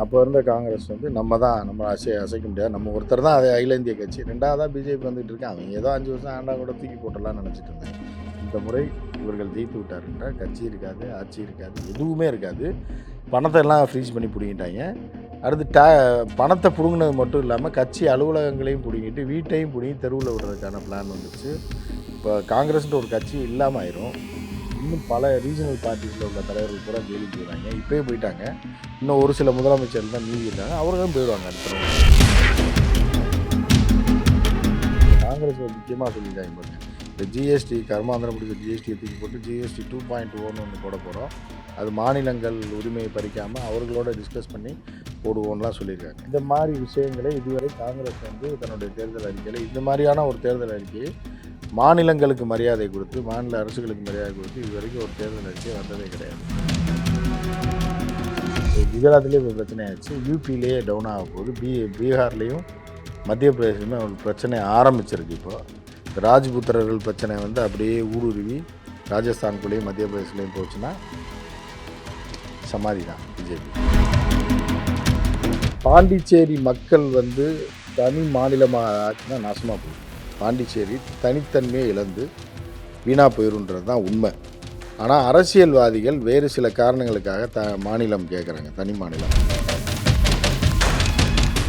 அப்போ இருந்த காங்கிரஸ் வந்து நம்ம தான் நம்ம அசை அசைக்க முடியாது. நம்ம ஒருத்தர் தான் அது அகில இந்திய கட்சி. ரெண்டாவதாக பிஜேபி வந்துட்டு இருக்கேன். அவங்க ஏதோ அஞ்சு வருஷம் ஆண்டா கூட தூக்கி போட்டலாம்னு நினச்சிட்டு இருந்தேன். இந்த முறை இவர்கள் ஜெயித்து விட்டாருன்றா கட்சி இருக்காது ஆட்சி இருக்காது எதுவுமே இருக்காது. பணத்தை எல்லாம் ஃப்ரீஸ் பண்ணி பிடிங்கிட்டாங்க. அடுத்து டே பணத்தை பிடுங்கினது மட்டும் இல்லாமல் கட்சி அலுவலகங்களையும் பிடுங்கிட்டு வீட்டையும் பிடுங்கி தெருவில் விடுறதுக்கான பிளான் வந்துச்சு இப்போ காங்கிரஸ்ன்ற ஒரு கட்சி இல்லாமல் ஆயிரும். இன்னும் பல ரீஜனல் பார்ட்டிஸில் உள்ள தலைவர்கள் கூட ஜெயிலுக்கு போயிடுறாங்க. இப்போயே போயிட்டாங்க. இன்னும் ஒரு சில முதலமைச்சர் தான் மீதி இருக்காங்க. அவர்களும் போயிடுவாங்க அடுத்த காங்கிரஸ் முக்கியமாக சொல்லியிருக்காங்க பாருங்க. இந்த ஜிஎஸ்டி கர்மாந்திரம் பிடிச்ச ஜிஎஸ்டியை தூக்கி போட்டு ஜிஎஸ்டி டூ பாயிண்ட் ஒன்று ஒன்று போட போகிறோம் அது மாநிலங்கள் உரிமையை பறிக்காமல் அவர்களோட டிஸ்கஸ் பண்ணி போடுவோம்லாம் சொல்லியிருக்காங்க. இந்த மாதிரி விஷயங்களை இதுவரை காங்கிரஸ் வந்து தன்னுடைய தேர்தல் அறிக்கையில் இந்த மாதிரியான ஒரு தேர்தல் அறிக்கையை மாநிலங்களுக்கு மரியாதை கொடுத்து மாநில அரசுகளுக்கு மரியாதை கொடுத்து இது வரைக்கும் ஒரு தேர்தல் அறிக்கை வந்ததே கிடையாது. குஜராத்லேயே இப்போ பிரச்சனை ஆயிடுச்சு யூபியிலேயே டவுன் ஆக போகுது. பீ பீகார்லேயும் மத்திய பிரதேசமே ஒரு பிரச்சனை ஆரம்பிச்சிருக்கு இப்போ. ராஜ்புத்திரர்கள் பிரச்சனை வந்து அப்படியே ஊடுருவி ராஜஸ்தானுக்குள்ளேயும் மத்திய பிரதேசத்துலேயும் போச்சுன்னா சமாதி தான் பிஜேபி. பாண்டிச்சேரி மக்கள் வந்து தனி மாநிலமாக ஆச்சுன்னா நாசமாக போகுது. பாண்டிச்சேரி தனித்தன்மையை இழந்து வீணாக போயிருன்றது தான் உண்மை. ஆனால் அரசியல்வாதிகள் வேறு சில காரணங்களுக்காக த மாநிலம் கேட்குறாங்க தனி மாநிலம்.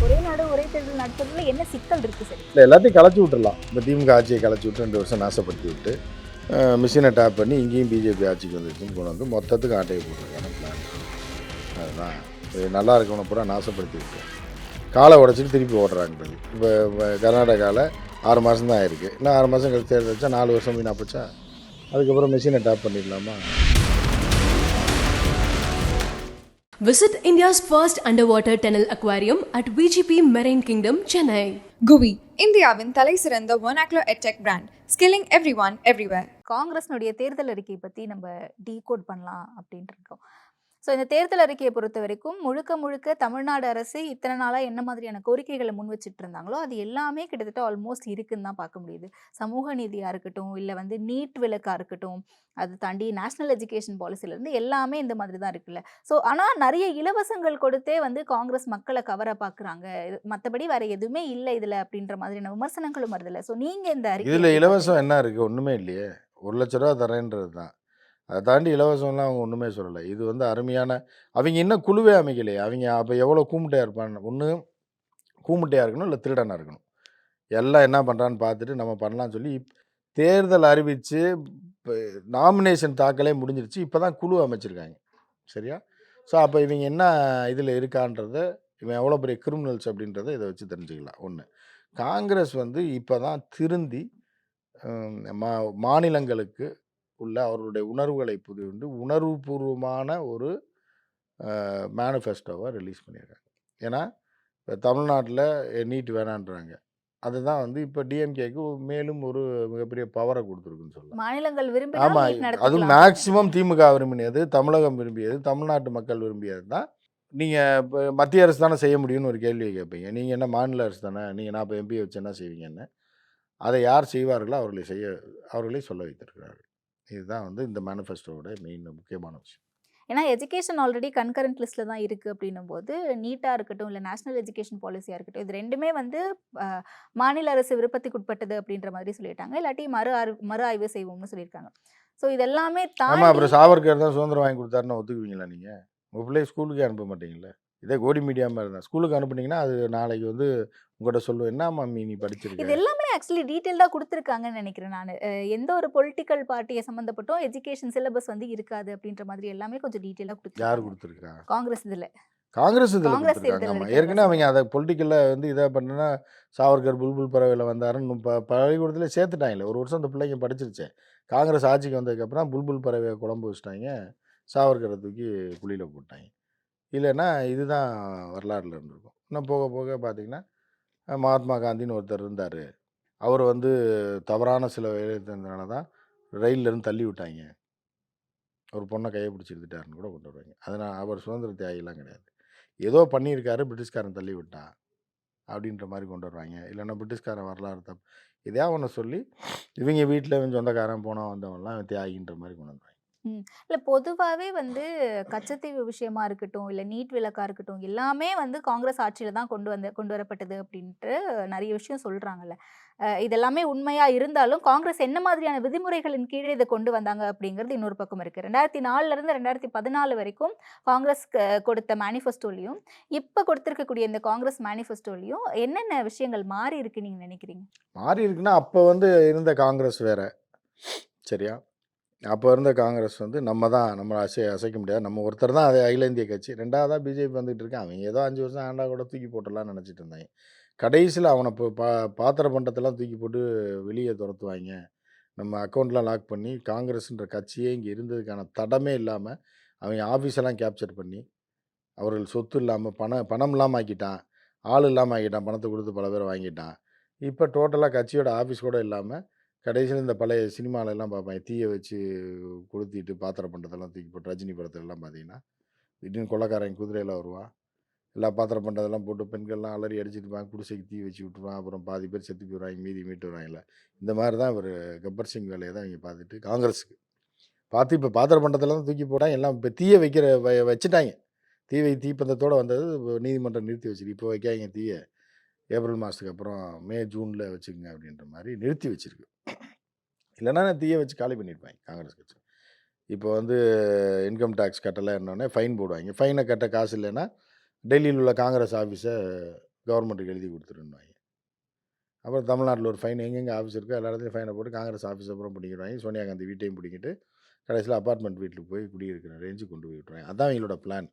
ஒரே நாடு ஒரே தேர்தல் நடத்துறதுல என்ன சிக்கல் இருக்கு சரி? இல்லை எல்லாத்தையும் கலைச்சி விட்டுறலாம். இப்போ திமுக ஆட்சியை கலைச்சி விட்டு ரெண்டு வருஷம் நாசப்படுத்தி விட்டு மிஷினை டேப் பண்ணி இங்கேயும் பிஜேபி ஆட்சிக்கு வந்துருச்சுன்னு கொண்டு வந்து மொத்தத்துக்கு ஆட்டையை போட்டிருக்காங்க பிளான் அதுதான். நல்லா இருக்கவனை பூரா நாசப்படுத்தி விட்டு. காலை உடச்சிட்டு திருப்பி ஓடுறாங்க இப்போ கர்நாடகாவில் ஆறு மாதம் தான் ஆயிருக்கு இன்னும் ஆறு மாதம் கழிச்சு தேர்தல் வச்சா நாலு வருஷம் வீணா போச்சா? அதுக்கப்புறம் மிஷினை டேப் பண்ணிடலாமா? Visit India's first underwater tunnel aquarium at VGP Marine Kingdom, Chennai. Guvi இந்தியாவின் தலை சிறந்த ஒனாக்லோ edtech brand skilling every one everywhere காங்கிரஸ்னுடைய தேர்தல் அறிக்கை பற்றி நம்ம டீகோட் பண்ணலாம் அப்படின்ட்டு இருக்கோம். ஸோ இந்த தேர்தல் அறிக்கையை பொறுத்த வரைக்கும் முழுக்க முழுக்க தமிழ்நாடு அரசு இத்தனை நாளாக என்ன மாதிரியான கோரிக்கைகளை முன் வச்சுட்டு இருந்தாங்களோ அது எல்லாமே கிட்டத்தட்ட ஆல்மோஸ்ட் இருக்குன்னு தான் பார்க்க முடியுது. சமூக நீதியாக இருக்கட்டும் இல்லை வந்து நீட் விலக்காக இருக்கட்டும் அது தாண்டி நேஷனல் எஜுகேஷன் பாலிசிலேருந்து எல்லாமே இந்த மாதிரி தான் இருக்குல்ல. ஸோ ஆனால் நிறைய இலவசங்கள் கொடுத்தே வந்து காங்கிரஸ் மக்களை கவர பார்க்குறாங்க. மற்றபடி வேற எதுவுமே இல்லை இதில் அப்படின்ற மாதிரியான விமர்சனங்களும் வருதுல்ல. ஸோ நீங்கள் இந்த இதில் இலவசம் என்ன இருக்குது ஒன்றுமே இல்லையே. ஒரு லட்ச ரூபா தரேன்றது தான். அதை தாண்டி இலவசம்லாம் அவங்க ஒன்றுமே சொல்லலை. இது வந்து அருமையான அவங்க இன்னும் குழுவே அமைக்கலையே. அவங்க அப்போ எவ்வளோ கூமுட்டையாக இருப்பான்னு. ஒன்று கூமுட்டையாக இருக்கணும் இல்லை திருடனாக இருக்கணும். எல்லாம் என்ன பண்ணுறான்னு பார்த்துட்டு நம்ம பண்ணலாம்னு சொல்லி தேர்தல் அறிவித்து நாமினேஷன் தாக்கலே முடிஞ்சிருச்சு. இப்போ தான் குழு அமைச்சிருக்காங்க. சரியா? ஸோ அப்போ இவங்க என்ன இதில் இருக்கான்றத இவன் எவ்வளோ பெரிய கிரிமினல்ஸ் அப்படின்றத இதை வச்சு தெரிஞ்சுக்கலாம். ஒன்று காங்கிரஸ் வந்து இப்போ தான் திருந்தி மா மாநிலங்களுக்கு உள்ள அவர்களுடைய உணர்வுகளை புரிந்து உணர்வுபூர்வமான ஒரு மேனிஃபெஸ்டோவை ரிலீஸ் பண்ணியிருக்காங்க. ஏன்னா இப்போ தமிழ்நாட்டில் நீட் வேணான்றாங்க அதுதான் வந்து இப்போ டிஎம்கேக்கு மேலும் ஒரு மிகப்பெரிய பவரை கொடுத்துருக்குன்னு சொல்லலாம். மாநிலங்கள் ஆமாம் அது மேக்சிமம் திமுக விரும்பினது தமிழகம் விரும்பியது தமிழ்நாட்டு மக்கள் விரும்பியது தான். நீங்கள் இப்போ மத்திய அரசு தானே செய்ய முடியும்னு ஒரு கேள்வியை கேட்பீங்க. நீங்கள் என்ன மாநில அரசு தானே? நீங்கள் நான் இப்போ எம்பி வச்சு என்ன செய்வீங்கன்னு? அதை யார் செய்வார்களோ அவர்களை செய்ய அவர்களே சொல்ல வைத்திருக்கிறார்கள். இதுதான் வந்து இந்த மேனிஃபெஸ்டோவோட மெயின் முக்கியமான விஷயம். ஏன்னா எஜுகேஷன் ஆல்ரெடி கன்கரண்ட் லிஸ்ட்டில் தான் இருக்குது அப்படின்னும் போது நீட்டாக இருக்கட்டும் இல்லை நேஷனல் எஜுகேஷன் பாலிசியாக இருக்கட்டும் இது ரெண்டுமே வந்து மாநில அரசு விருப்பத்துக்கு உட்பட்டது அப்படின்ற மாதிரி சொல்லிட்டாங்க. இல்லாட்டி மறு ஆறு மறு ஆய்வு செய்வோம்னு சொல்லியிருக்காங்க. ஸோ இது எல்லாமே ஆமாம் தாண்டி அப்புறம் சாவர்கர் தான் சுதந்திரம் வாங்கி கொடுத்தாருன்னு ஒத்துக்குவீங்களா நீங்கள் உங்கள் பிள்ளைய ஸ்கூலுக்கே அனுப்ப மாட்டீங்களே இதே கோடி மீடியாமல் இருந்தால் ஸ்கூலுக்கு அனுப்புனீங்கன்னா அது நாளைக்கு வந்து உங்கள்கிட்ட சொல்லுவேன் என்ன மம்மி நீ படிச்சிருக்க? இது எல்லாமே ஆக்சுவலி டீட்டெயில்டாக கொடுத்துருக்காங்கன்னு நினைக்கிறேன் நான். எந்த ஒரு பொலிட்டிக்கல் பார்ட்டியை சம்மந்தப்பட்டும் எஜுகேஷன் சிலபஸ் வந்து இருக்காது அப்படின்ற மாதிரி எல்லாமே கொஞ்சம் டீட்டெயிலாக யார் கொடுத்துருக்காங்க. கொடுத்துருக்கா? காங்கிரஸ் இதில். காங்கிரஸ் இதில் கொடுத்துருக்காங்க. ஆமாம் ஏற்கனவே அவங்க அதை பொலிட்டிக்கலில் வந்து இதை பண்ணுன்னா சாவர்கர் புல்புல் பறவையில் வந்தாருன்னு ப பள்ளிக்கூடத்தில் சேர்த்துட்டாங்களே. ஒரு வருஷம் அந்த பிள்ளைங்க படிச்சிருச்சே. காங்கிரஸ் ஆட்சிக்கு வந்ததுக்கப்புறம் புல்புல் பறவையை குழம்பு வச்சுட்டாங்க. சாவர்கரை தூக்கி குழியில் போட்டாங்க. இல்லைன்னா இதுதான் வரலாறுல இருந்திருக்கும். இன்னும் போக போக பார்த்தீங்கன்னா மகாத்மா காந்தின்னு ஒருத்தர் இருந்தார். அவர் வந்து தவறான சில வேலை இருந்ததுனால தான் ரயில்ல இருந்து தள்ளி விட்டாங்க. ஒரு பொண்ணை கையை பிடிச்சிருந்துட்டாருன்னு கூட கொண்டு வருவாங்க. அதனால் அவர் சுதந்திர தியாகிலாம் கிடையாது. ஏதோ பண்ணியிருக்காரு பிரிட்டிஷ்காரன் தள்ளி விட்டான் அப்படின்ற மாதிரி கொண்டு வருவாங்க. இல்லைன்னா பிரிட்டிஷ்காரன் வரலாறு தப்பு இதையா ஒன்று சொல்லி இவங்க வீட்டில் இவன் சொந்தக்காரன் போனவன் வந்தவன்லாம் தியாகின்ற மாதிரி கொண்டு வந்துருவாங்க. இல்லை பொதுவாகவே வந்து கச்சத்தீவு விஷயமா இருக்கட்டும், இல்லை நீட் விளக்காக இருக்கட்டும், எல்லாமே வந்து காங்கிரஸ் ஆட்சியில் தான் கொண்டு வந்த கொண்டு வரப்பட்டது அப்படின்ட்டு நிறைய விஷயம் சொல்கிறாங்கல்ல இதெல்லாமே உண்மையாக இருந்தாலும், காங்கிரஸ் என்ன மாதிரியான விதிமுறைகளின் கீழே இதை கொண்டு வந்தாங்க அப்படிங்கிறது இன்னொரு பக்கம் இருக்குது ரெண்டாயிரத்தி நாலுலேருந்து ரெண்டாயிரத்தி பதினாலு வரைக்கும் காங்கிரஸ் கொடுத்த மேனிஃபெஸ்டோலையும் இப்போ கொடுத்துருக்கக்கூடிய இந்த காங்கிரஸ் மேனிஃபெஸ்டோலையும் என்னென்ன விஷயங்கள் மாறி இருக்குன்னு நீங்கள் நினைக்கிறீங்க? மாறி இருக்குன்னா, அப்போ வந்து இருந்த காங்கிரஸ் வேற. சரியா? அப்போ இருந்த காங்கிரஸ் வந்து நம்ம தான் நம்ம அசை அசைக்க முடியாது. நம்ம ஒருத்தர் தான் அது அகில இந்திய கட்சி. ரெண்டாவதாக பிஜேபி வந்துகிட்டு இருக்கான். அவன் ஏதோ அஞ்சு வருஷம் ஆண்டா கூட தூக்கி போட்டலாம்னு நினச்சிட்டு இருந்தாய்ங்க. கடைசியில் அவனை இப்போ பா பாத்திர பண்டத்தெல்லாம் தூக்கி போட்டு வெளியே துரத்துவாங்க நம்ம அக்கௌண்ட்லாம் லாக் பண்ணி, காங்கிரஸ்ன்ற கட்சியே இங்கே இருந்ததுக்கான தடமே இல்லாமல் அவைங்க ஆஃபீஸெல்லாம் கேப்சர் பண்ணி, அவர்கள் சொத்து இல்லாமல் பணம் பணம் இல்லாமல் ஆக்கிட்டான். ஆள் இல்லாமல் ஆக்கிட்டான். பணத்தை கொடுத்து பல பேர் வாங்கிட்டான். இப்போ டோட்டலாக கட்சியோட ஆஃபீஸ் கூட இல்லாமல் கடைசியில் இந்த பழைய சினிமாலெல்லாம் பார்ப்பேன் தீயை வச்சு கொளுத்திட்டு பாத்திர பண்டத்தெல்லாம் தூக்கி போட்டு ரஜினி படத்துலலாம் பார்த்தீங்கன்னா, திடீர்னு கொள்ளக்காரன் குதிரையில் வருவான். எல்லா பாத்திர பண்டத்தெல்லாம் போட்டு பெண்கள்லாம் அலறி அடிச்சிருப்பாங்க குடிசைக்கு தீ வச்சு விட்டுருவான். அப்புறம் பாதி பேர் செத்து போயிடுவாங்க மீதி மீட்டு வருவாங்கல்ல இந்த மாதிரி தான் இவர் கப்பர் சிங் வேலையை தான் இங்கே பார்த்துட்டு காங்கிரஸுக்கு. பார்த்து இப்போ பாத்திர பண்டத்தெல்லாம் தூக்கி போட்டாங்க. எல்லாம் இப்போ தீயை வைக்கிற வச்சுட்டாங்க வச்சுட்டாய்ங்க. தீ வை தீப்பந்தத்தோட வந்தது நீதிமன்றம் நிறுத்தி வச்சுட்டு இப்போ வைக்காதீங்க தீய. ஏப்ரல் மாதத்துக்கு அப்புறம் மே, ஜூனில் வச்சுக்கோங்க அப்படின்ற மாதிரி நிறுத்தி வச்சிருக்கு. நான் தீயை வச்சு காலி பண்ணியிருப்பாங்க காங்கிரஸ் கட்சி. இப்போ வந்து இன்கம் டேக்ஸ் கட்டலை என்னோடனே ஃபைன் போடுவாங்க ஃபைனை கட்ட காசு இல்லைன்னா டெல்லியில் உள்ள காங்கிரஸ் ஆஃபீஸை கவர்மெண்ட்டுக்கு எழுதி குடுத்துருன்னுவாய்ங்க. அப்புறம் தமிழ்நாட்டில் ஒரு ஃபைன் எங்கெங்க ஆஃபீஸ் இருக்கோ எல்லா ஃபைனை போட்டு காங்கிரஸ் ஆஃபீஸ் அப்புறம் பிடிங்கிருவாய்ங்க. சோனியா காந்தி வீட்டையும் பிடிங்கிட்டு, கடைசியில் அப்பார்ட்மெண்ட் வீட்டில் போய் குடியிருக்கிற ரேஞ்சுக்கு கொண்டு போய் விட்டுருவாங்க அதான் எங்களோட பிளான்.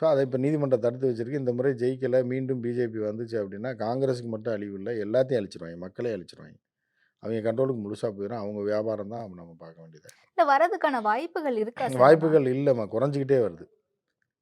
ஸோ, அத இப்ப நீதிமன்றம் தடுத்து வச்சிருக்கு. இந்த முறை ஜெயிக்கல, மீண்டும் பிஜேபி வந்துச்சு அப்படின்னா, காங்கிரஸுக்கு மட்டும் அழிவு இல்ல. எல்லாத்தையும் அழிச்சிருவாய்ங்க. மக்களே அழிச்சிருவாய்ங்க. அவைங்க கண்ட்ரோலுக்கு முழுசா போயிரும். அவங்க வியாபாரம் தான் நம்ம பார்க்க வேண்டியதா. இல்ல வரதுக்கான வாய்ப்புகள் இருக்கா? வாய்ப்புகள் இல்லம்மா. குறைஞ்சுக்கிட்டே வருது.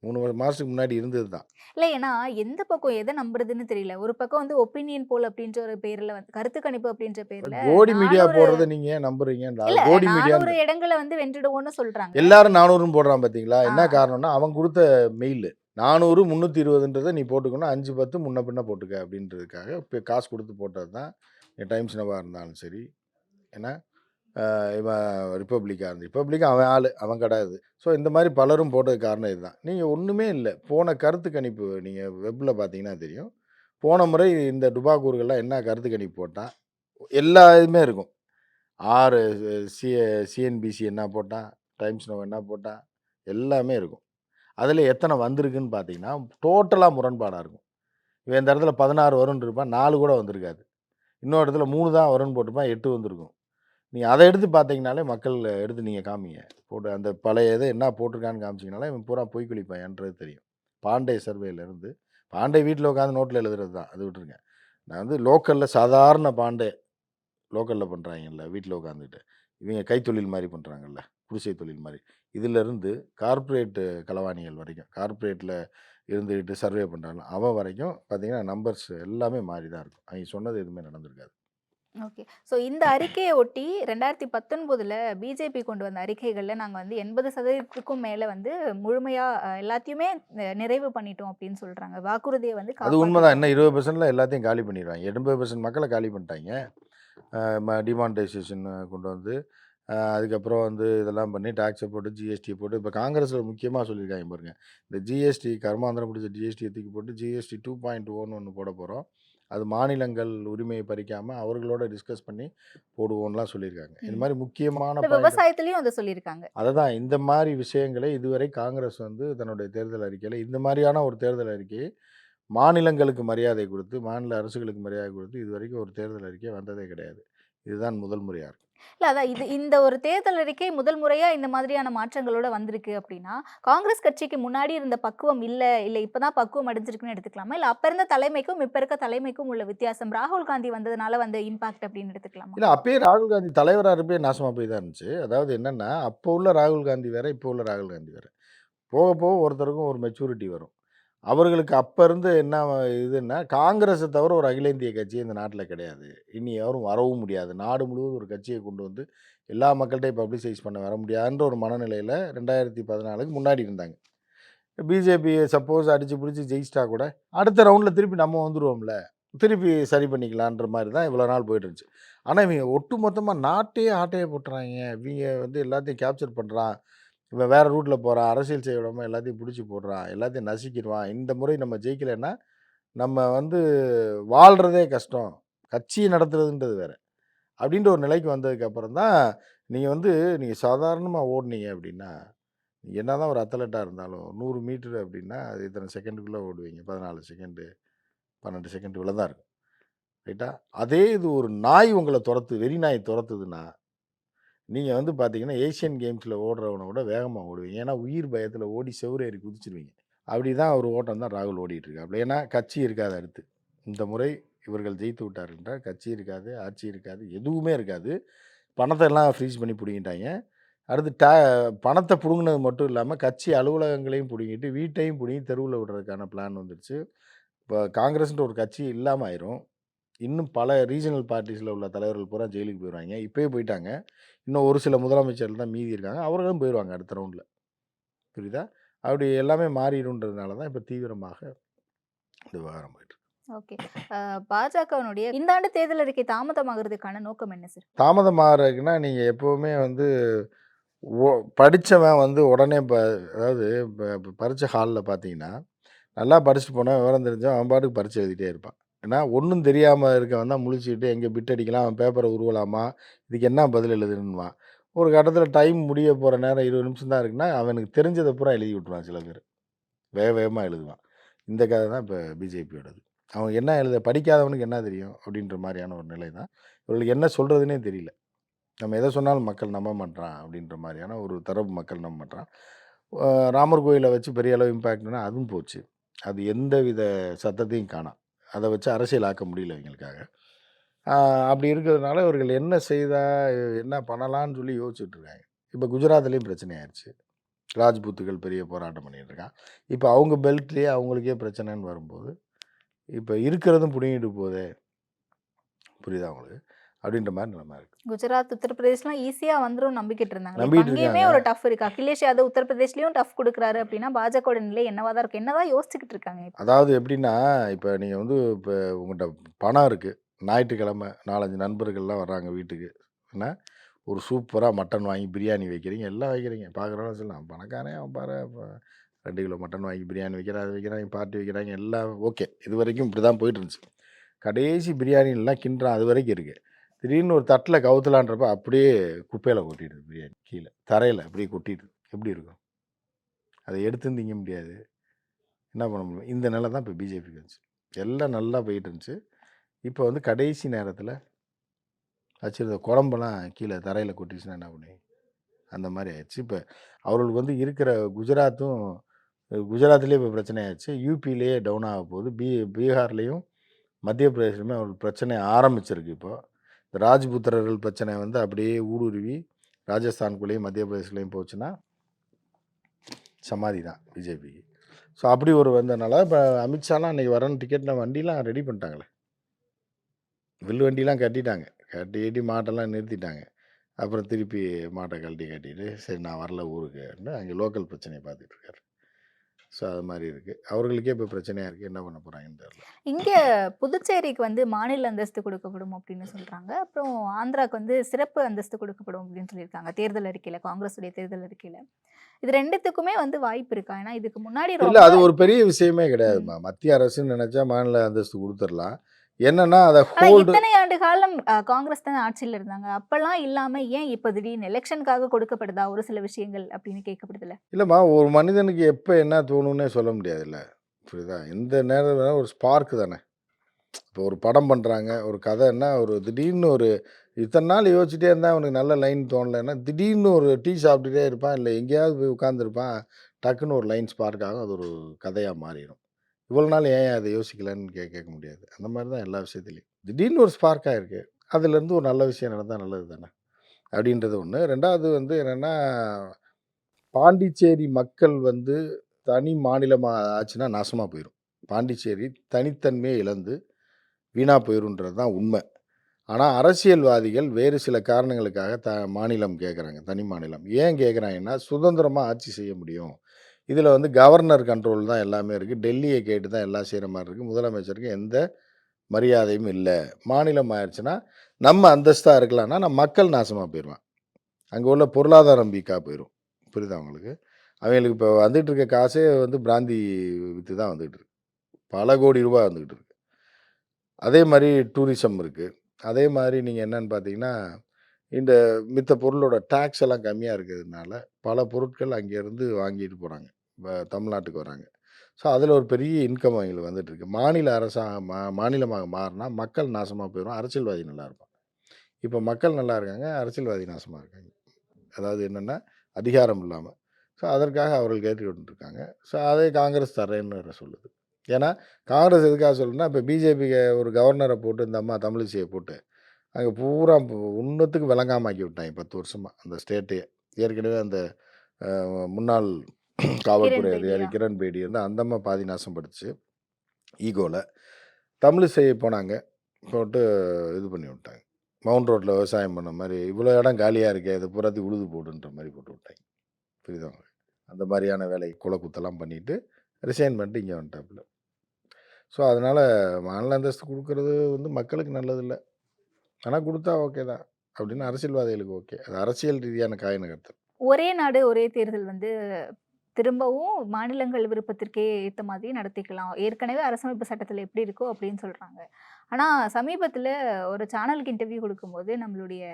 3 மாசத்துக்கு முன்னாடி இருந்தது தான். இல்ல ஏன்னா, எந்த பக்கம் எத நம்புறதுன்னு தெரியல. ஒரு பக்கம் வந்து ஒப்பீனியன் போல் அப்படின்ற ஒரு பேர்ல வந்து கருத்து கணிப்பு அப்படின்ற பேர்ல கோடி மீடியா 400 போடுறத நீங்க ஏன் நம்புறீங்கன்றா? கோடி மீடியா 400 இடங்கள வந்து வென்றுடுவோம்னு சொல்றாங்க. எல்லாரும் 400ன்னு போடுறான் பார்த்தீங்களா? என்ன காரணம்னா, அவன் குடுத்த மெயிலு. 400, 320ன்றத நீ போட்டுக்கணும். 5, 10 முன்ன பின்ன போட்டுக்க அப்படின்றதுக்காக இப்ப காசு குடுத்து போட்டது தான். டைம்ஸ் நவா இருந்தாலும் சரி. ஏன்னா, இவன் ரிப்பப்ளிக்கா இருந்து ரிப்பப்ளிக் அவன் ஆள் அவன் கிடையாது ஸோ, இந்த மாதிரி பலரும் போட்டதுக்கு காரணம் இதுதான். நீங்கள் ஒன்றுமே இல்லை போன கருத்து கணிப்பு நீங்கள் வெப்பில் பார்த்தீங்கன்னா தெரியும். போன முறை இந்த டுபாக்கூர்கள்லாம் என்ன கருத்து கணிப்பு போட்டான்? எல்லா இதுமே இருக்கும். ஆறு சி சிஎன்பிசி என்ன போட்டான்? டைம்ஸ் நோ என்ன போட்டான்? எல்லாமே இருக்கும். அதில் எத்தனை வந்திருக்குன்னு பார்த்தீங்கன்னா, டோட்டலாக முரண்பாடாக இருக்கும். இவன் இந்த இடத்துல பதினாறு வரும்னு இருப்பான். நாலு கூட வந்திருக்காது. இன்னொரு இடத்துல மூணு தான் வரும்னு போட்டிருப்பான். எட்டு வந்திருக்கும். நீங்கள் அதை எடுத்து பார்த்தீங்கனாலே மக்கள் எடுத்து நீங்கள் காமிங்க. போட்டு அந்த பழைய இது என்ன போட்டிருக்கான்னு காமிச்சிங்கனாலே இவன் பூரா பொய் குளிப்பான்ன்றது தெரியும். பாண்டே சர்வேலேருந்து பாண்டே வீட்டில் உட்காந்து நோட்டில் எழுதுறது தான். அது விட்டுருங்க. நான் வந்து லோக்கலில் சாதாரண பாண்டே லோக்கலில் பண்ணுறாங்கல்ல வீட்டில் உட்காந்துட்டு. இவங்க கைத்தொழில் மாதிரி பண்ணுறாங்கல்ல குடிசை தொழில் மாதிரி இதிலிருந்து கார்ப்பரேட்டு களவாணிகள் வரைக்கும், கார்ப்பரேட்டில் இருந்துக்கிட்டு சர்வே பண்ணுறாங்க அவன் வரைக்கும் பார்த்தீங்கன்னா, நம்பர்ஸ் எல்லாமே மாறி தான் இருக்கும். அவங்க சொன்னது எதுவுமே நடந்திருக்காது. ஓகே. ஸோ, இந்த அறிக்கைய ஒட்டி 2019ல பிஜேபி கொண்டு வந்த அறிக்கைகள்ல நாங்க வந்து 80%க்கும் மேல வந்து முழுமையா அ எல்லாத்தையுமே நிறைவு பண்ணிட்டோம் அப்படின்னு சொல்றாங்க. வாக்குறுதிய வந்து அது உண்மதான். காப்பாத்திட்டோம். இன்னும் 20%ல எல்லாத்தையும் காலி பண்ணிருவாய்ங்க. 80% மக்கள காலி ம டிமானிட்டைசேஷன் கொண்டு வந்து, அதுக்கப்புறம் வந்து இதெல்லாம் பண்ணி டாக்ஸ போட்டு, ஜிஎஸ்டிய போட்டு இப்ப காங்கிரஸ்ல முக்கியமா சொல்லியிருக்காய்ங்க பாருங்க. இந்த ஜிஎஸ்டி கருமாந்திரம் பிடிச்ச ஜிஎஸ்டிய தூக்கி போட்டு ஜிஎஸ்டி 2.0ன்னு ஒண்ணு போட போறோம். அது மாநிலங்கள் உரிமையை பறிக்காம அவர்களோட டிஸ்கஸ் பண்ணி போடுவோம்லாம் சொல்லியிருக்காங்க. இந்த ம். மாரி முக்கியமான விவசாயத்திலயும் அத சொல்லியிருக்காங்க. அததான் இந்த மாரி விஷயங்களை இதுவரை காங்கிரஸ் வந்து தன்னுடைய தேர்தல் அறிக்கையில இந்த மாரியான ஒரு தேர்தல் அறிக்கையை மாநிலங்களுக்கு மரியாதை குடுத்து, மாநில அரசுகளுக்கு மரியாதை குடுத்து இதுவரைக்கும் ஒரு தேர்தல் அறிக்கை வந்ததே கிடையாது. இதுதான் முதல் முறையா இருக்கும். இல்ல அதான் இது இந்த ஒரு தேர்தல் அறிக்கை முதல் முறையா இந்த மாதிரியான மாற்றங்களோட வந்திருக்கு அப்படின்னா, காங்கிரஸ் கட்சிக்கு முன்னாடி இருந்த பக்குவம் இல்ல, இல்ல இப்ப தான் பக்குவம் அடைஞ்சிருக்குன்னு எடுத்துக்கலாமா? இல்ல அப்ப இருந்த தலைமைக்கும், இப்ப இருக்க தலைமைக்கும் உள்ள வித்தியாசம் ராகுல் காந்தி வந்ததுனால வந்த இம்பாக்ட் அப்படின்னு எடுத்துக்கலாமா? இல்ல அப்பயே ராகுல் காந்தி தலைவரா இருப்பயே நாசமா போய் தான் இருந்துச்சு. அதாவது என்னன்னா, அப்போ உள்ள ராகுல் காந்தி வேற, இப்போ உள்ள ராகுல் காந்தி வேற. போக போக ஒருத்தருக்கும் ஒரு மெச்சூரிட்டி வரும். அவர்களுக்கு அப்போ இருந்து என்ன இதுன்னா, காங்கிரஸை தவிர ஒரு அகில இந்திய கட்சி இந்த நாட்டில் கிடையாது. இனி யாரும் வரவும் முடியாது. நாடு முழுவதும் ஒரு கட்சியை கொண்டு வந்து எல்லா மக்கள்கிட்டையும் பப்ளிசைஸ் பண்ண வர முடியாதுன்ற ஒரு மனநிலையில் ரெண்டாயிரத்தி பதினாலுக்கு முன்னாடி இருந்தாங்க. பிஜேபியை சப்போஸ் அடித்து பிடிச்சி ஜெயிச்சிட்டா கூட, அடுத்த ரவுண்டில் திருப்பி நம்ம வந்துடுவோம்ல திருப்பி சரி பண்ணிக்கலான்ற மாதிரி தான் இவ்வளோ நாள் போயிட்டு இருந்துச்சு ஆனால் இவங்க ஒட்டு மொத்தமாக நாட்டையே ஆட்டையே போட்டுறாங்க இவங்க வந்து எல்லாத்தையும் கேப்சர் பண்ணுறான் இவன் வேறு ரூட்டில் போகிறான் அரசியல் செய்ய விடாம எல்லாத்தையும் பிடிச்சி போடுறான் எல்லாத்தையும் நசுக்கிடுவான். இந்த முறை நம்ம ஜெயிக்கலைன்னா நம்ம வந்து வாழ்கிறதே கஷ்டம். கட்சியை நடத்துறதுன்றது வேற. அப்படின்ற ஒரு நிலைக்கு வந்ததுக்கு அப்புறம் தான் நீங்கள் வந்து நீங்கள் சாதாரணமாக ஓடுனீங்க அப்படின்னா என்ன தான் ஒரு அத்லட்டாக இருந்தாலும் நூறு மீட்டர் அப்படின்னா அது இத்தனை செகண்டுக்குள்ளே ஓடுவீங்க? பதினாலு செகண்டு பன்னெண்டு செகண்ட் தான் இருக்கும். ரைட்டா? அதே இது ஒரு நாய் உங்களை துரத்து வெறி நாய் துரத்துதுன்னா நீங்கள் வந்து பார்த்தீங்கன்னா ஏஷியன் கேம்ஸில் ஓடுறவனை விட வேகமாக ஓடுவீங்க. ஏன்னா உயிர் பயத்தில் ஓடி செவ்வரேறி குதிச்சிருவீங்க. அப்படி தான் அவர் ஓட்டம் தான் ராகுல் ஓடிட்டு இருக்காப்புல ஏன்னா கட்சி இருக்காது அடுத்து. இந்த முறை இவர்கள் ஜெயித்து விட்டார் என்றால் கட்சி இருக்காது ஆட்சி இருக்காது எதுவுமே இருக்காது. பணத்தை எல்லாம் ஃப்ரீஸ் பண்ணி பிடிங்கிட்டாங்க. அடுத்து டே பணத்தை பிடுங்கினது மட்டும் இல்லாமல் கட்சி அலுவலகங்களையும் பிடுங்கிட்டு வீட்டையும் பிடுங்கி தெருவில் விடுறதுக்கான பிளான் வந்துடுச்சு இப்போ காங்கிரஸ்ன்ற ஒரு கட்சி இல்லாமல் ஆயிரும். இன்னும் பல ரீஜனல் பார்ட்டிஸில் உள்ள தலைவர்கள் பூரா ஜெயிலுக்கு போயிடுவாங்க இப்போயே போயிட்டாங்க. இன்னும் ஒரு சில முதலமைச்சர்கள் தான் மீதி இருக்காங்க. அவர்களும் போயிடுவாங்க அடுத்த ரவுண்டில் புரியுதா? அப்படி எல்லாமே மாறிடுன்றதுனால தான் இப்போ தீவிரமாக இந்த விவகாரம் போயிட்டு. ஓகே. பாஜகவினுடைய இந்த ஆண்டு தேர்தல் அறிக்கை தாமதமாகிறதுக்கான நோக்கம் என்ன சார் தாமதமாகறதுக்குன்னா நீங்கள் எப்போவுமே வந்து ஓ படித்தவன் வந்து உடனே ப அதாவது இப்போ பரீட்சை ஹாலில் பார்த்தீங்கன்னா நல்லா படிச்சுட்டு போனால் விவரம் தெரிஞ்சவன் அவன் பாட்டுக்கு பரீட்சை எழுதிட்டே இருப்பான். ஏன்னா ஒன்றும் தெரியாமல் இருக்கவன் தான் முழிச்சுக்கிட்டு எங்கே பிட் அடிக்கலாம் அவன் பேப்பரை உருவலாமா இதுக்கு என்ன பதில் எழுதுன்னுவான் ஒரு கட்டத்தில் டைம் முடிய போகிற நேரம் இருபது நிமிஷம் தான் இருக்குன்னா அவனுக்கு தெரிஞ்சதை பூரா எழுதி விட்டுருவான் சில பேர். வேக வேகமாக எழுதுவான். இந்த கதை தான் இப்போ பிஜேபியோடது அவன் என்ன எழுத படிக்காதவனுக்கு என்ன தெரியும் அப்படின்ற மாதிரியான ஒரு நிலை தான். இவர்களுக்கு என்ன சொல்கிறதுனே தெரியல. நம்ம எதை சொன்னாலும் மக்கள் நம்ப மாட்டான் அப்படின்ற மாதிரியான ஒரு தரப்பு மக்கள் நம்ப மாட்டான் ராமர் கோயிலை வச்சு பெரிய அளவு இம்பேக்ட்னா அதுவும் போச்சு. அது எந்த வித சத்தத்தையும் காணாம். அதை வச்சு அரசியல் ஆக்க முடியல எங்களுக்காக அப்படி இருக்கிறதுனால இவர்கள் என்ன செய்தால் என்ன பண்ணலான்னு சொல்லி யோசிச்சுட்ருக்காங்க இப்போ குஜராத்லேயும் பிரச்சனை ஆயிடுச்சு ராஜ்பூத்துகள் பெரிய போராட்டம் பண்ணிகிட்டு இருக்கான் இப்போ அவங்க பெல்ட்லேயே அவங்களுக்கே பிரச்சனைன்னு வரும்போது இப்போ இருக்கிறதும் பிடுங்கிட்டு போதே. புரியுதா அவங்களுக்கு அப்படின்ற மாதிரி நிலைமை இருக்கு. குஜராத் உத்தரப்பிரதேஷ்லாம் ஈஸியா வந்துரும் நம்பிக்கிட்டு இருந்தாங்க. இருக்காங்க. ஒரு டஃப் இருக்கு. அகிலேஷ் யாதவ் உத்தரப்பிரதேஷ்லயும் டஃப் கொடுக்குறாரு அப்படின்னா பாஜகவோட நிலை என்னவா தான் இருக்கும் என்னதான் யோசிச்சுக்கிட்டு இருக்காங்க? அதாவது எப்படின்னா இப்போ நீங்கள் வந்து இப்போ உங்கள்கிட்ட பணம் இருக்குது ஞாயிற்றுக்கிழமை நாலஞ்சு நண்பர்கள்லாம் வர்றாங்க வீட்டுக்கு. என்ன? ஒரு சூப்பராக மட்டன் வாங்கி பிரியாணி வைக்கிறீங்க. எல்லாம் வைக்கிறீங்க. பார்க்குறவங்க சொல்லலாம் பணக்காரன் அவன் பாரு ரெண்டு கிலோ மட்டன் வாங்கி பிரியாணி வைக்கிறான் அது வைக்கிறாங்க பார்ட்டி வைக்கிறாங்க எல்லாம் ஓகே இது வரைக்கும் இப்படி தான் போயிட்டு இருந்துச்சு. கடைசி பிரியாணி எல்லாம் கிண்டுறான் அது வரைக்கும் இருக்குது திடீர்னு ஒரு தட்டில் கவுத்தலான்றப்ப அப்படியே குப்பையில் கொட்டிடுது பிரியாணி கீழே. தரையில் அப்படியே கொட்டிடுது. எப்படி இருக்கும்? அதை எடுத்து திங்க முடியாது. என்ன பண்ண முடியும்? இந்த நிலை தான் இப்போ பிஜேபிக்கு வந்துச்சு. எல்லாம் நல்லா போயிட்டு இருந்துச்சு. இப்போ வந்து கடைசி நேரத்தில் வச்சுருந்த குழம்பெல்லாம் கீழே தரையில் கொட்டிச்சுன்னா என்ன பண்ணி? அந்த மாதிரி ஆயிடுச்சு. இப்போ அவர்களுக்கு வந்து இருக்கிற குஜராத்தும் குஜராத்லேயே இப்போ பிரச்சனை ஆயிடுச்சு. யூபிலேயே டவுன் ஆக போகுது. பீ பீகார்லேயும் மத்திய பிரதேசமே அவர்களுக்கு பிரச்சனை ஆரம்பிச்சிருக்கு இப்போ. இந்த ராஜ்புத்திரர்கள் பிரச்சனை வந்து அப்படியே ஊடுருவி ராஜஸ்தானுக்குள்ளேயும் மத்திய பிரதேசத்துலேயும் போச்சுன்னா சமாதி தான் பிஜேபிக்கு ஸோ அப்படி ஒரு வந்தனால இப்போ அமித்ஷாலாம் அன்றைக்கி வரணும் டிக்கெட்டில் வண்டிலாம் ரெடி பண்ணிட்டாங்களே. வில்லு வண்டிலாம் கட்டிட்டாங்க. கட்டி மாட்டெல்லாம் நிறுத்திட்டாங்க. அப்புறம் திருப்பி மாட்டை கழட்டி கட்டிட்டு சரி நான் வரல ஊருக்கு அப்படின்னு அங்கே லோக்கல் பிரச்சனையை பார்த்துட்டு இருக்காரு. ஸோ அது மாதிரி இருக்குது அவர்களுக்கே இப்போ பிரச்சனையாக இருக்குது என்ன பண்ண போகிறாங்கன்னு தெரியல இங்க புதுச்சேரிக்கு வந்து மாநில அந்தஸ்து கொடுக்கப்படும் அப்படின்னு சொல்றாங்க. அப்புறம் ஆந்திராக்கு வந்து சிறப்பு அந்தஸ்து கொடுக்கப்படும் அப்படின்னு சொல்லியிருக்காங்க. தேர்தல் அறிக்கையில காங்கிரஸுடைய தேர்தல் அறிக்கையில. இது ரெண்டுத்துக்குமே வந்து வாய்ப்பு இருக்கா? ஏன்னா இதுக்கு முன்னாடி இல்லை அது ஒரு பெரிய விஷயமே கிடையாதுமா மத்திய அரசுன்னு நினச்சா மாநில அந்தஸ்து கொடுத்துடலாம் என்னன்னா அதை ஹோல்டு இத்தனை ஆண்டு காலம் காங்கிரஸ் தான் ஆட்சியில் இருந்தாங்க. அப்பெல்லாம் இல்லாம ஏன் இப்ப திடீர்னு எலெக்ஷனுக்காக கொடுக்கப்படுதா? ஒரு சில விஷயங்கள் அப்படின்னு கேட்கப்படுதுல இல்லைம்மா ஒரு மனிதனுக்கு எப்போ என்ன தோணும்னே சொல்ல முடியாதுல்ல. புரியுதா? எந்த நேரம் வேணால் ஒரு ஸ்பார்க் தானே. இப்போ ஒரு படம் பண்ணுறாங்க ஒரு கதைன்னா ஒரு திடீர்னு ஒரு இத்தனை நாள் யோசிச்சுட்டே இருந்தால் அவனுக்கு நல்ல லைன் தோணலைன்னா திடீர்னு ஒரு டீ சாப்பிட்டுட்டே இருப்பான் இல்லை எங்கேயாவது போய் உட்காந்துருப்பான் டக்குன்னு ஒரு லைன் ஸ்பார்க் ஆகும் அது ஒரு கதையாக மாறிடும். இவ்வளோ நாள் ஏன் அதை யோசிக்கலன்னு கே கேட்க முடியாது. அந்த மாதிரி தான் எல்லா விஷயத்துலையும். திடீர்னு ஒரு ஸ்பார்க்காக இருக்குது அதுலேருந்து ஒரு நல்ல விஷயம் நடந்தால் நல்லது தானே? அப்படின்றது ஒன்று ரெண்டாவது வந்து என்னென்னா பாண்டிச்சேரி மக்கள் வந்து தனி மாநிலமாக ஆச்சுன்னா நாசமாக போயிடும் பாண்டிச்சேரி தனித்தன்மையை இழந்து வீணாக போயிருன்றது தான் உண்மை. ஆனால் அரசியல்வாதிகள் வேறு சில காரணங்களுக்காக த மாநிலம் கேட்குறாங்க தனி மாநிலம். ஏன் கேட்குறாங்கன்னா சுதந்திரமாக ஆட்சி செய்ய முடியும். இதில் வந்து கவர்னர் கண்ட்ரோல் தான் எல்லாமே இருக்குது டெல்லியை கேட்டு தான் எல்லாம் செய்கிற மாதிரி இருக்குது முதலமைச்சருக்கு எந்த மரியாதையும் இல்லை. மாநிலம் ஆயிடுச்சுன்னா நம்ம அந்தஸ்தாக இருக்கலாம்னா நம்ம மக்கள் நாசமாக போயிடுவான் அங்கே உள்ள பொருளாதாரம் வீக்காக போயிடும் புரியுதா அவங்களுக்கு அவங்களுக்கு இப்போ வந்துட்டு இருக்க காசே வந்து பிராந்தி விற்று தான் வந்துகிட்டு இருக்கு பல கோடி ரூபாய் வந்துக்கிட்டு இருக்கு அதே மாதிரி டூரிசம் இருக்குது அதே மாதிரி நீங்கள் என்னன்னு பார்த்தீங்கன்னா இந்த மித்த பொருளோட டேக்ஸ் எல்லாம் கம்மியாக இருக்கிறதுனால பல பொருட்கள் அங்கேருந்து வாங்கிட்டு போகிறாங்க தமிழ்நாட்டுக்கு வராங்க. ஸோ அதில் ஒரு பெரிய இன்கம் அவங்களுக்கு வந்துட்டுருக்கு. மாநில அரசாக மா மாநிலமாக மாறினா மக்கள் நாசமாக போயிடும் அரசியல்வாதி நல்லா இருப்பாங்க இப்போ மக்கள் நல்லா இருக்காங்க அரசியல்வாதி நாசமாக இருக்காங்க. அதாவது என்னென்னா அதிகாரம் இல்லாமல் ஸோ அதற்காக அவர்கள் கேட்டு விட்டுருக்காங்க ஸோ அதே காங்கிரஸ் தரேன்னு வேற சொல்லுது. ஏன்னா காங்கிரஸ் எதுக்காக சொல்லுன்னா இப்போ பிஜேபிக்கு ஒரு கவர்னரை போட்டு இந்த அம்மா தமிழிசையை போட்டு அங்கே பூரா உன்னத்துக்கு விளங்காமாக்கி விட்டாங்க பத்து வருஷமாக அந்த ஸ்டேட்டையே ஏற்கனவே அந்த முன்னாள் காவல்துறை அதிகாரி? கிரண் பேடி வந்து அந்தம்மா பாதி நாசம் படுத்துச்சு ஈகோவில் தமிழிசை போனாங்க. போட்டு இது பண்ணி விட்டாங்க. மவுண்ட் ரோட்டில் விவசாயம் பண்ண மாதிரி இவ்வளோ இடம் காலியாக இருக்கே இது பூராத்தி உழுது போடுன்ற மாதிரி போட்டு விட்டாங்க. புரியுதா? அந்த மாதிரியான வேலை குலை குத்தெல்லாம் பண்ணிட்டு ரிசைன் பண்ணிட்டு இங்கே வந்துட்டாப்புல. ஸோ அதனால் மாநில அந்தஸ்து கொடுக்கறது வந்து மக்களுக்கு நல்லதில்லை. ஆனால் கொடுத்தா ஓகே தான். அப்படின்னு அரசியல்வாதிகளுக்கு ஓகே. அது அரசியல் ரீதியான காய நகர்த்தல் ஒரே நாடு ஒரே தேர்தல் வந்து திரும்பவும் மாநிலங்கள் விருப்பத்திற்கே ஏற்ற மாதிரி நடத்திக்கலாம். ஏற்கனவே அரசமைப்பு சட்டத்தில் எப்படி இருக்கோ அப்படின்னு சொல்கிறாங்க ஆனால் சமீபத்தில் ஒரு சேனலுக்கு இன்டர்வியூ கொடுக்கும்போது நம்மளுடைய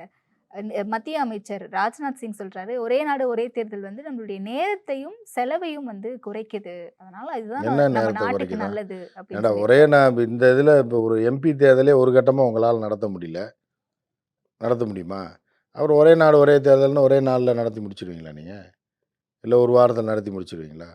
மத்திய அமைச்சர் ராஜ்நாத் சிங் சொல்றாரு ஒரே நாடு ஒரே தேர்தல் வந்து நம்மளுடைய நேரத்தையும் செலவையும் வந்து குறைக்குது. அதனால அதுதான் என்ன நம்ம நேரத்தை நாட்டுக்கு? நல்லது. அப்படின்னு ஒரே நான் இந்த இதில் இப்போ ஒரு எம்பி தேர்தலே ஒரு கட்டமாக உங்களால் நடத்த முடியல. நடத்த முடியுமா? அவர் ஒரே நாடு ஒரே தேர்தல்னு ஒரே நாளில் நடத்தி முடிச்சிடுவீங்களா நீங்கள் இல்லை ஒரு வாரத்தில் நடத்தி முடிச்சிடுவீங்களா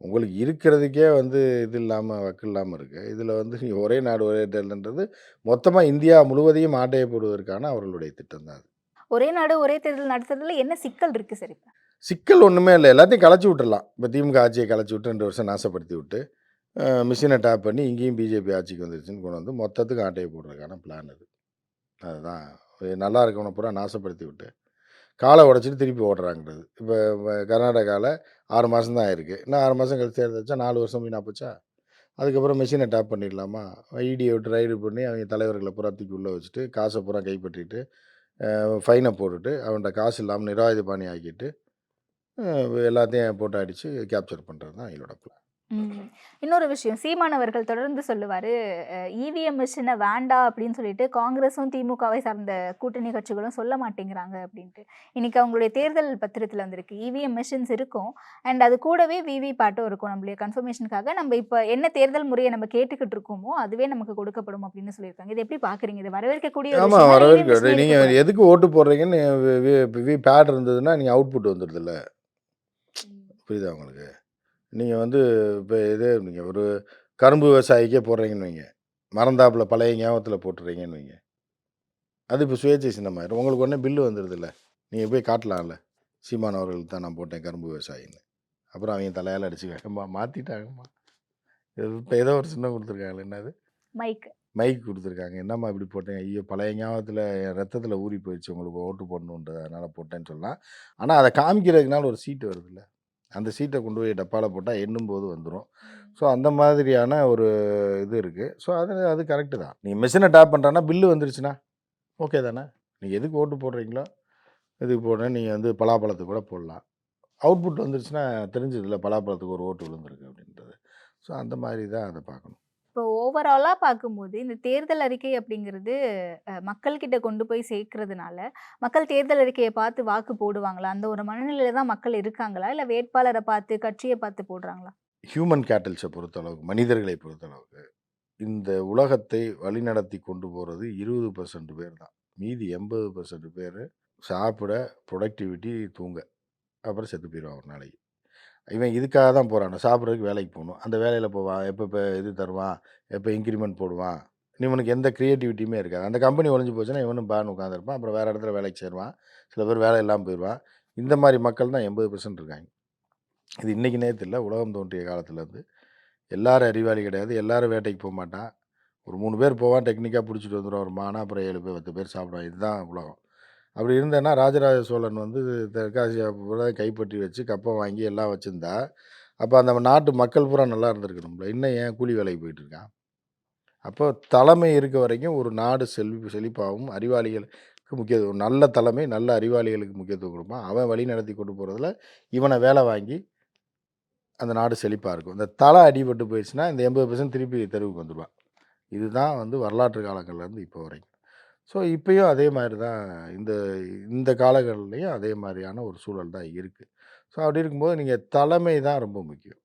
உங்களுக்கு இருக்கிறதுக்கே வந்து இது இல்லாமல் வக்கு இல்லாமல் இருக்குது இதில் வந்து ஒரே நாடு ஒரே தேர்தல்ன்றது மொத்தமாக இந்தியா முழுவதையும் ஆட்டைய போடுவதற்கான அவர்களுடைய திட்டம் தான் அது. ஒரே நாடு ஒரே தேர்தல் நடத்துறதுல என்ன சிக்கல் இருக்கு சரி சிக்கல் ஒன்றுமே இல்லை. எல்லாத்தையும் களைச்சி விட்டுடலாம் இப்போ திமுக ஆட்சியை களைச்சி விட்டு ரெண்டு வருஷம் நாசப்படுத்தி விட்டு மிஷினை டேப் பண்ணி இங்கேயும் பிஜேபி ஆட்சிக்கு வந்துருச்சுன்னு கொண்டு வந்து மொத்தத்துக்கு ஆட்டையை போடுறதுக்கான பிளான் அது. அதுதான். நல்லா இருக்கவனை பூரா நாசப்படுத்தி விட்டு காலை உடச்சிட்டு திருப்பி ஓடுறாங்கிறது. இப்போ கர்நாடகாவில் ஆறு மாதம் தான் ஆயிருக்கு. இன்னும் ஆறு மாதம் கழிச்சு தேர்தல் நாலு வருஷம் வீணாக போச்சா? அதுக்கப்புறம் மிஷினை டேப் பண்ணிடலாமா? ஐடியை விட்டு ரைடு பண்ணி அவங்க தலைவர்களை பூரா தூக்கி உள்ளே வச்சுட்டு காசை பூரா கைப்பற்றிட்டு ஃபைனை போட்டுட்டு அவன்கிட்ட காசு இல்லாமல் நிராயுத பாணி ஆக்கிட்டு எல்லாத்தையும் போட்டு அடித்து கேப்சர் பண்ணுறது தான் எங்களோட பிளான் இன்னொரு விஷயம் சீமானவர்கள் தொடர்ந்து சொல்லுவாரு இவிஎம் மிஷினை வேண்டாம் அப்படின்னு சொல்லிட்டு காங்கிரஸும் திமுகவை சார்ந்த கூட்டணி கட்சிகளும் சொல்ல மாட்டேங்கிறாங்க அப்படின்ட்டு. இன்னைக்கு அவங்களுடைய தேர்தல் பத்திரத்தில் வந்திருக்கு. இவிஎம் மிஷின்ஸ் இருக்கும். அண்ட் அது கூடவே விவி பாட்டும் இருக்கும் நம்மளுடைய கன்ஃபர்மேஷனுக்காக நம்ம இப்போ என்ன தேர்தல் முறையை நம்ம கேட்டுக்கிட்டு இருக்கோமோ அதுவே நமக்கு கொடுக்கப்படும் அப்படின்னு சொல்லியிருக்காங்க. இது எப்படி பாக்குறீங்க இது வரவேற்கக்கூடிய ஆமாம் வரவேற்க நீங்கள். எதுக்கு ஓட்டு போடுறீங்கன்னு பேட் இருந்ததுன்னா நீங்கள் அவுட்புட் வந்துடுதுல்ல. புரியுதா உங்களுக்கு? நீங்கள் வந்து இப்போ இதே நீங்கள் ஒரு கரும்பு விவசாயிக்கே போடுறீங்கன்னு வைங்க. மறந்தாப்புல பழைய ஞாபகத்தில் போட்டுறீங்கன்னு வைங்க. அது இப்போ சுயேட்சை சின்னமாயிரும். உங்களுக்கு உடனே பில்லு வந்துடுதுல்ல நீங்கள் போய் காட்டலாம்ல. சீமான் அவர்களுக்கு தான் நான் போட்டேன் கரும்பு விவசாயின்னு. அப்புறம் அவங்க தலையால் அடிச்சுக்காங்கம்மா மாற்றிட்டாங்கம்மா இப்போ ஏதோ ஒரு சின்னம் கொடுத்துருக்காங்களே என்னது? மைக். மைக் கொடுத்துருக்காங்க. என்னம்மா இப்படி போட்டேன் ஐயோ பழைய ஞாபகத்தில் என் ரத்தத்தில் ஊறி போயிடுச்சு. உங்களுக்கு ஓட்டு போடணுன்றது அதனால் போட்டேன்னு சொல்லலாம். ஆனால் அதை காமிக்கிறதுக்குனால ஒரு சீட்டு வருதுல்ல. அந்த சீட்டை கொண்டு போய் டப்பாவில் போட்டால் எண்ணும் போது வந்துடும் ஸோ அந்த மாதிரியான ஒரு இது இருக்குது ஸோ அது அது கரெக்டு தான். நீங்கள் மிஷினை டேப் பண்ணுறான்னா பில்லு வந்துருச்சுன்னா? ஓகே தானே. நீங்கள் எதுக்கு ஓட்டு போடுறீங்களோ? எதுக்கு போடுறேன் நீங்கள் வந்து பலாப்பழத்துக்கு கூட போடலாம். அவுட்புட் வந்துருச்சுன்னா தெரிஞ்சதில்ல பலாப்பழத்துக்கு ஒரு ஓட்டு விழுந்திருக்கு அப்படின்றது. ஸோ அந்த மாதிரி தான் அதை பார்க்கணும். இப்போ ஓவராலாக பார்க்கும்போது இந்த தேர்தல் அறிக்கை அப்படிங்கிறது மக்கள்கிட்ட கொண்டு போய் சேர்க்கறதுனால மக்கள் தேர்தல் அறிக்கையை பார்த்து வாக்கு போடுவாங்களா? அந்த ஒரு மனநிலையில தான் மக்கள் இருக்காங்களா? இல்லை வேட்பாளரை பார்த்து கட்சியை பார்த்து போடுறாங்களா? ஹியூமன் கேட்டல்ஸை பொறுத்தளவுக்கு மனிதர்களை பொறுத்தளவுக்கு இந்த உலகத்தை வழிநடத்தி கொண்டு போகிறது இருபது பர்சன்ட் பேர் தான். மீதி எண்பது பர்சன்ட் பேர் சாப்பிட ப்ரொடக்டிவிட்டி தூங்க. அப்புறம் செத்து போயிடுவாங்க ஒரு நாளைக்கு. இவன் இதுக்காக தான் போகிறான் சாப்பிட்றதுக்கு வேலைக்கு போகணும். அந்த வேலையில் போவான் எப்போ இப்போ இது தருவான் எப்போ இன்க்ரிமெண்ட் போடுவான். இவனுக்கு எந்த க்ரியேட்டிவிட்டியுமே இருக்காது. அந்த கம்பெனி ஒழிஞ்சு போச்சுன்னா இவனும் பேன் உட்காந்துருப்பான் அப்புறம் வேறு இடத்துல வேலைக்கு சேருவான். சில பேர் வேலை இல்லாமல் போயிடுவான் இந்த மாதிரி மக்கள் தான் எண்பது பர்சன்ட் இருக்காங்க. இது இன்றைக்கி நேற்று இல்லை உலகம் தோன்றிய காலத்துலேருந்து எல்லாரும் அறிவாளி கிடையாது. எல்லாரும் வேட்டைக்கு போக மாட்டான். ஒரு மூணு பேர் போவான் டெக்னிக்காக பிடிச்சிட்டு வந்துடுவான் ஒரு மானா அப்புறம் ஏழு பேர் பத்து பேர் சாப்பிடுவான். இதுதான் உலகம். அப்படி இருந்தேன்னா ராஜராஜ சோழன் வந்து தெற்காசியா பூரா கைப்பற்றி வச்சு கப்பம் வாங்கி எல்லாம் வச்சுருந்தா அப்போ அந்த நாட்டு மக்கள் பூரா நல்லா இருந்திருக்கணும்ல இன்னும் ஏன் கூலி வேலைக்கு போயிட்டுருக்கான் அப்போ தலைமை இருக்க வரைக்கும் ஒரு நாடு செல்வி செழிப்பாகவும் அறிவாளிகளுக்கு முக்கியத்துவம் நல்ல தலைமை நல்ல அறிவாளிகளுக்கு முக்கியத்துவம் கொடுப்பான். அவன் வழி நடத்தி கொண்டு போகிறதுல இவனை வேலை வாங்கி அந்த நாடு செழிப்பாக இருக்கும். இந்த தலை அடிபட்டு போயிடுச்சுன்னா இந்த எண்பது பர்சன்ட் திருப்பி தெருவுக்கு வந்துடுவான் இதுதான் வந்து வரலாற்று காலங்கள்லேருந்து இப்போ வரைக்கும். ஸோ இப்பயும் அதே மாதிரி தான் இந்த இந்த காலங்கள்லேயும் அதே மாதிரியான ஒரு சூழல் தான் இருக்குது ஸோ அப்படி இருக்கும்போது நீங்கள் தலைமை தான் ரொம்ப முக்கியம்.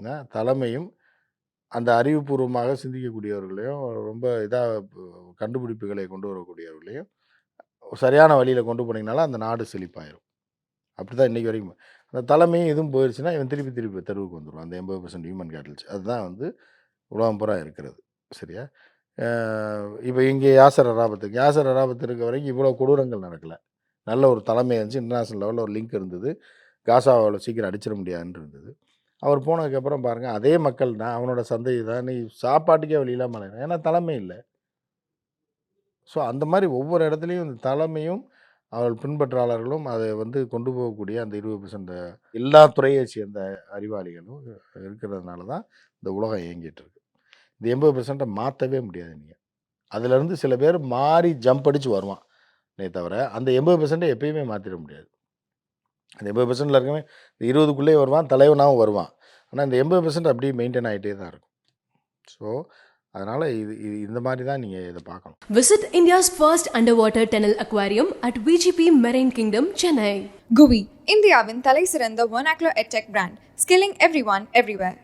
ஏன்னா தலைமையும் அந்த அறிவுபூர்வமாக சிந்திக்கக்கூடியவர்களையும் ரொம்ப இதாக கண்டுபிடிப்புகளை கொண்டு வரக்கூடியவர்களையும் சரியான வழியில் கொண்டு போனீங்கனால அந்த நாடு செழிப்பாயிரும். அப்படி தான் இன்றைக்கி வரைக்கும். அந்த தலைமையும் இதுவும் போயிடுச்சுன்னா இவன் திருப்பி திருப்பி தெருவுக்கு வந்துடுவான் அந்த எண்பது பர்சன்ட் ஹியூமன் கேட்டல்ஸ் அதுதான் வந்து உலகம் பூரா இருக்கிறது. சரியா? இப்போ இங்கே யாசர் அராபத்துக்கு யாசர் அராபத்து இருக்க வரைக்கும் இவ்வளோ கொடூரங்கள் நடக்கலை. நல்ல ஒரு தலைமை இருந்துச்சு இன்டர்நேஷ்னல் லெவலில் ஒரு லிங்க் இருந்தது. காசாவில் சீக்கிரம் அடிச்சிட முடியாதுன்னு இருந்தது. அவர் போனதுக்கப்புறம் பாருங்கள் அதே மக்கள் தான் அவனோட சந்ததி தான் நீ சாப்பாட்டுக்கே வழி இல்லாமல் ஏன்னா தலைமை இல்லை. ஸோ அந்த மாதிரி ஒவ்வொரு இடத்துலையும் இந்த தலைமையும் அவர்கள் பின்பற்றாளர்களும் அதை வந்து கொண்டு போகக்கூடிய அந்த இருபது பர்சன்ட் எல்லா துறையை சேர்ந்த அறிவாளிகளும் இருக்கிறதுனால தான் இந்த உலகம் இயங்கிட்டு இருக்கு. இந்த எண்பது பர்சன்ட்டை மாற்றவே முடியாது நீங்கள் அதுலேருந்து சில பேர் மாறி ஜம்ப் அடித்து வருவான். நே தவிர அந்த எண்பது பர்சன்ட்டை எப்பயுமே மாற்றிட முடியாது. அந்த எண்பது பர்சன்டில் இருக்கவே இந்த இருபதுக்குள்ளேயே வருவான் தலைவனாகவும் வருவான். ஆனால் இந்த எண்பது பர்சன்ட் அப்படியே மெயின்டைன் ஆகிட்டே தான் இருக்கும். ஸோ அதனால் இது இது இந்த மாதிரி தான் நீங்கள் இதை பார்க்கணும். Visit India's first underwater tunnel aquarium at VGP Marine Kingdom, Chennai. GUI, இந்தியாவின் தலை சிறந்த vernacular edtech brand, skilling everyone everywhere.